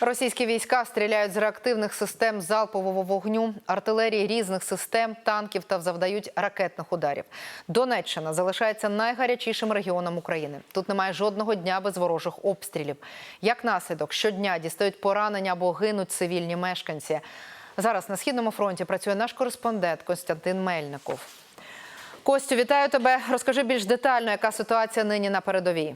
Російські війська стріляють з реактивних систем залпового вогню, артилерії різних систем, танків та завдають ракетних ударів. Донеччина залишається найгарячішим регіоном України. Тут немає жодного дня без ворожих обстрілів. Як наслідок, щодня дістають поранення або гинуть цивільні мешканці. Зараз на східному фронті працює наш кореспондент Костянтин Мельников. Костю, вітаю тебе. Розкажи більш детально, яка ситуація нині на передовій.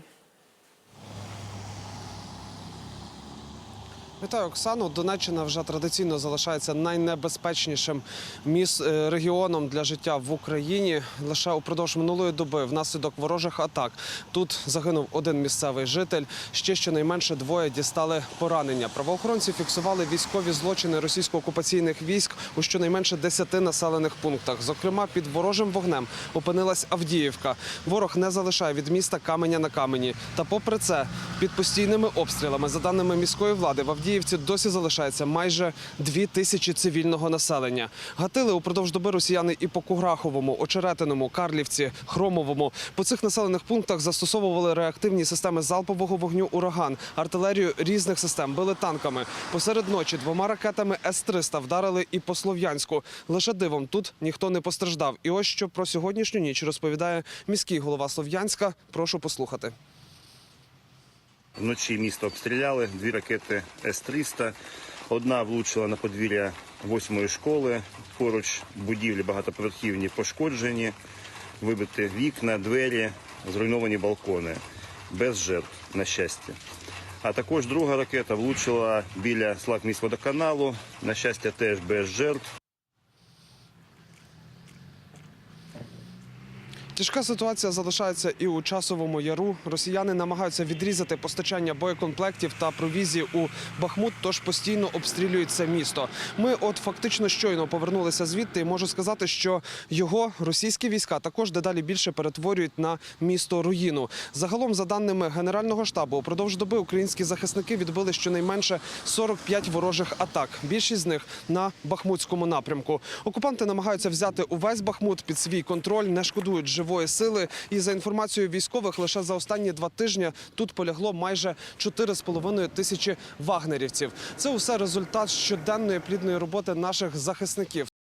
Вітаю, Оксану. Донеччина вже традиційно залишається найнебезпечнішим міс е, регіоном для життя в Україні. Лише упродовж минулої доби, внаслідок ворожих атак, тут загинув один місцевий житель. Ще щонайменше двоє дістали поранення. Правоохоронці фіксували військові злочини російсько-окупаційних військ у щонайменше 10 населених пунктах. Зокрема, під ворожим вогнем опинилась Авдіївка. Ворог не залишає від міста каменя на камені. Та попри це, під постійними обстрілами, за даними міської влади, в Авдіївці досі залишається майже дві тисячі цивільного населення. Гатили упродовж доби росіяни і по Куграховому, Очеретиному, Карлівці, Хромовому. По цих населених пунктах застосовували реактивні системи залпового вогню «Ураган», артилерію різних систем, били танками. Посеред ночі двома ракетами С-300 вдарили і по Слов'янську. Лише дивом тут ніхто не постраждав. І ось що про сьогоднішню ніч розповідає міський голова Слов'янська. Прошу послухати. Вночі місто обстріляли дві ракети С-300. Одна влучила на подвір'я восьмої школи. Поруч будівлі багатоповерхівні пошкоджені, вибиті вікна, двері, зруйновані балкони. Без жертв, на щастя. А також друга ракета влучила біля Славміськводоканалу. На щастя, теж без жертв. Тяжка ситуація залишається і у часовому яру. Росіяни намагаються відрізати постачання боєкомплектів та провізії у Бахмут, тож постійно обстрілюють це місто. Ми, от фактично, щойно повернулися звідти, і можу сказати, що його російські війська також дедалі більше перетворюють на місто руїну. Загалом, за даними Генерального штабу, упродовж доби українські захисники відбили щонайменше 45 ворожих атак. Більшість з них на Бахмутському напрямку. Окупанти намагаються взяти увесь Бахмут під свій контроль, не шкодують живої сили. І за інформацією військових, лише за останні два тижні тут полягло майже 4,5 тисячі вагнерівців. Це усе результат щоденної плідної роботи наших захисників.